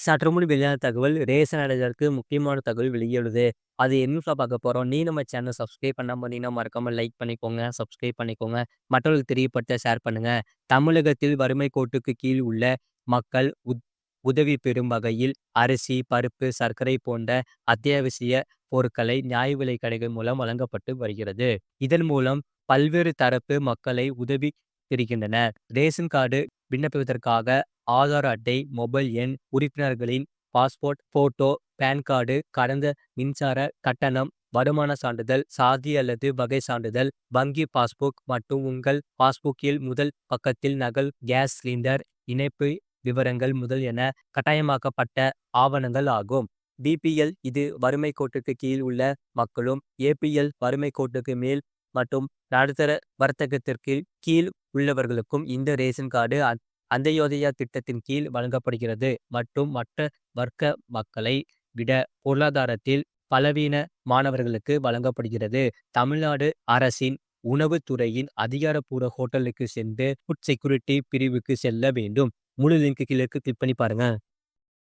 சற்று முன் வெளியான தகவல் ரேஷன் அடைதலுக்கு முக்கியமான தகவல் வெளியிடுது. அது என்ன பார்க்க போகிறோம் நீ நம்ம சேனல் சப்ஸ்கிரைப் பண்ணாமல் இருந்தீங்கன்னா மறக்காம லைக் பண்ணிக்கோங்க சப்ஸ்கிரைப் பண்ணிக்கோங்க. மற்றவர்களுக்கு தெரியப்படுத்த ஷேர் பண்ணுங்க. தமிழகத்தில் வறுமை கோட்டுக்கு கீழ் உள்ள மக்கள் உத் உதவி பெறும் வகையில் அரிசி பருப்பு சர்க்கரை போன்ற அத்தியாவசிய பொருட்களை நியாய விலை கடைகள் மூலம் வழங்கப்பட்டு வருகிறது. இதன் மூலம் பல்வேறு தரப்பு மக்களை உதவி தெரிகின்றன ரேஷன் கார்டு விண்ணப்பிப்பதற்காக ஆதார் அட்டை மொபைல் எண் உறுப்பினர்களின் பாஸ்போர்ட் போட்டோ பேன் கார்டு கடந்த மின்சார கட்டணம் வருமான சான்றிதழ் சாதி அல்லது வகை சான்றிதழ் வங்கி பாஸ்புக் மற்றும் உங்கள் பாஸ்புக்கில் முதல் பக்கத்தில் நகல் கேஸ் சிலிண்டர் இணைப்பு விவரங்கள் முதல் என கட்டாயமாக்கப்பட்ட ஆவணங்கள் ஆகும். பிபிஎல் இது வறுமை கோட்டுக்கு கீழ் உள்ள மக்களும் ஏபிஎல் வறுமை கோட்டுக்கு மேல் மற்றும் நடுத்தர வர்த்தகத்திற்கு கீழ் உள்ளவர்களுக்கும் இந்த ரேஷன் கார்டு அந்தயோதயா திட்டத்தின் கீழ் வழங்கப்படுகிறது. மற்றும் மற்ற வர்க்க மக்களை விட பொருளாதாரத்தில் பலவீன மாணவர்களுக்கு வழங்கப்படுகிறது. தமிழ்நாடு அரசின் உணவுத்துறையின் அதிகாரப்பூர்வ ஹோட்டலுக்கு சென்று ஃபுட் செக்யூரிட்டி பிரிவுக்கு செல்ல வேண்டும். முழு லிங்க் கீழே கிளிக் பண்ணி பாருங்க.